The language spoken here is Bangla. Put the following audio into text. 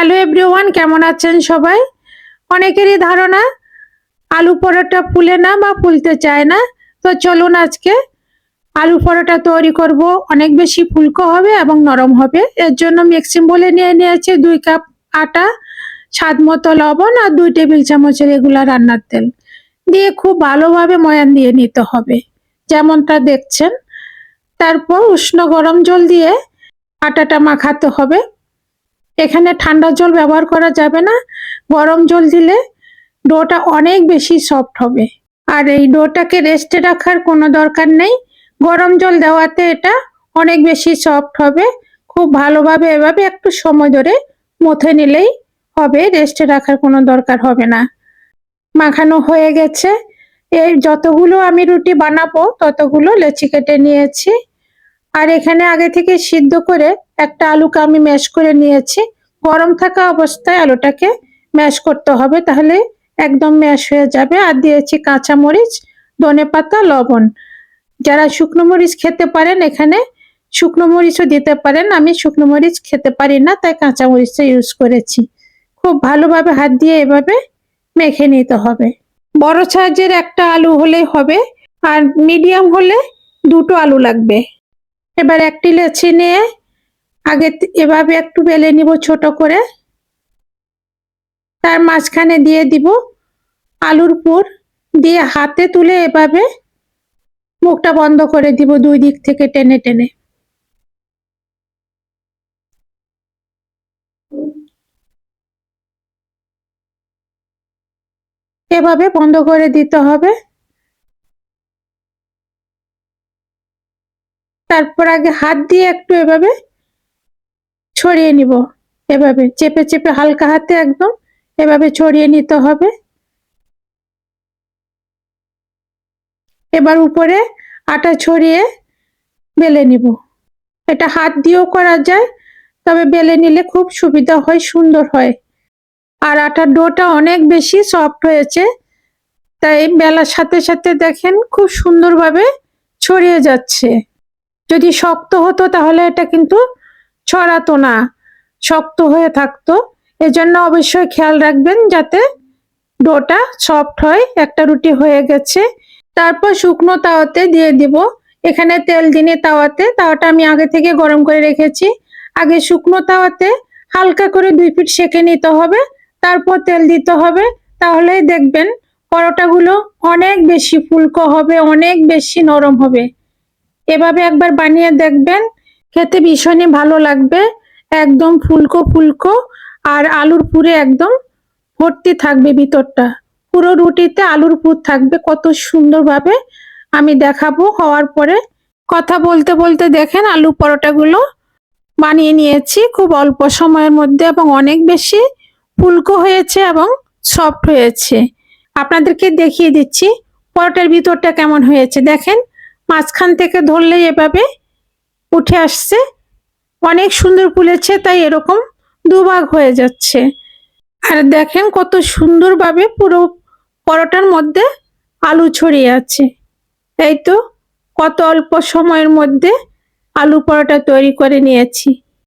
হ্যালো এভরিওয়ান কেমন আছেন সবাই? অনেকেরই ধারণা, আলু পরোটা ফুলে না বা ফুলতে চায় না। তো চলুন আজকে আলু পরোটা তৈরি করব। অনেক বেশি ফুলকো হবে এবং নরম হবে। এর জন্য মিক্সিং বলে নিয়ে নিয়েছি দুই কাপ আটা, স্বাদ মতো লবণ আর দুই টেবিল চামচের এগুলা রান্নার তেল। দিয়ে খুব ভালোভাবে ময়ান দিয়ে নিতে হবে, যেমনটা দেখছেন। তারপর উষ্ণ গরম জল দিয়ে আটাটা মাখাতে হবে। এখানে ঠান্ডা জল ব্যবহার করা যাবে না। গরম জল দিলে ডোটা অনেক বেশি সফট হবে। আর এই ডোটাকে রেস্টে রাখার কোনো দরকার নেই। গরম জল দেওয়াতে এটা অনেক বেশি সফট হবে। খুব ভালোভাবে এভাবে একটু সময় ধরে মথে নিলেই হবে। রেস্টে রাখার কোনো দরকার হবে না। মাখানো হয়ে গেছে। এই যতগুলো আমি রুটি বানাবো, ততগুলো লেচি কেটে নিয়েছি। আর এখানে আগে থেকে সিদ্ধ করে একটা আলুকে আমি ম্যাশ করে নিয়েছি। গরম থাকা অবস্থায় আলুটাকে ম্যাশ করতে হবে, তাহলে একদম ম্যাশ হয়ে যাবে। আর দিয়েছি কাঁচামরিচ, ধনে পাতা, লবণ। যারা শুকনো মরিচ খেতে পারেন এখানে, শুকনো মরিচও দিতে পারেন। আমি শুকনো মরিচ খেতে পারি না, তাই কাঁচা মরিচটা ইউজ করেছি। খুব ভালোভাবে হাত দিয়ে এভাবে মেখে নিতে হবে। বড় সাইজের একটা আলু হলেই হবে, আর মিডিয়াম হলে দুটো আলু লাগবে। এবার একটি লেচি নিয়ে আগে এভাবে একটু বেলে নিব ছোট করে। তার মাঝখানে দিয়ে দিব আলুর পুর। দিয়ে হাতে তুলে এভাবে মুখটা বন্ধ করে দিব দুই দিক থেকে টেনে টেনে। এভাবে বন্ধ করে দিতে হবে। তারপর আগে হাত দিয়ে একটু এভাবে ছড়িয়ে নিব। এভাবে চেপে চেপে হালকা হাতে একদম এভাবে ছড়িয়ে নিতে হবে। এবার উপরে আটা ছড়িয়ে বেলে নিব। এটা হাত দিয়েও করা যায়, তবে বেলে নিলে খুব সুবিধা হয়, সুন্দর হয়। আর আটার ডোটা অনেক বেশি সফট হয়েছে, তাই বেলার সাথে সাথে দেখেন খুব সুন্দরভাবে ছড়িয়ে যাচ্ছে। যদি শক্ত হতো তাহলে এটা কিন্তু ছড়াতো না, শক্ত হয়ে থাকতো। এজন্য অবশ্যই খেয়াল রাখবেন যাতে ডোটা সফট হয়, একটা রুটি হয়ে গেছে। তারপর শুকনো তাওয়াতে দিয়ে দিব। এখানে তেল দিনে তাওয়াতে, তাওয়াটা আমি আগে থেকে গরম করে রেখেছি। আগে শুকনো তাওয়াতে হালকা করে দুই ফিট সেকে নিতে হবে, তারপর তেল দিতে হবে। তাহলেই দেখবেন পরোটাগুলো অনেক বেশি ফুলকো হবে, অনেক বেশি নরম হবে। এভাবে একবার বানিয়ে দেখবেন, খেতে ভীষণই ভালো লাগবে। একদম ফুলকো ফুলকো আর আলুর পুরে একদম ভর্তি থাকবে ভিতরটা। পুরো রুটিতে আলুর পুর থাকবে, কত সুন্দরভাবে আমি দেখাবো। হওয়ার পরে কথা বলতে বলতে দেখেন আলু পরোটাগুলো বানিয়ে নিয়েছি খুব অল্প সময়ের মধ্যে এবং অনেক বেশি ফুলকো হয়েছে এবং সফট হয়েছে। আপনাদেরকে দেখিয়ে দিচ্ছি পরোটার ভিতরটা কেমন হয়েছে। দেখেন মাঝখান থেকে ধরলে এভাবে উঠে আসছে। অনেক সুন্দর ফুলেছে, তাই এরকম দুভাগ হয়ে যাচ্ছে। আর দেখেন কত সুন্দরভাবে পুরো পরোটার মধ্যে আলু ছড়িয়ে আছে। এই তো, কত অল্প সময়ের মধ্যে আলু পরোটা তৈরি করে নিয়েছি।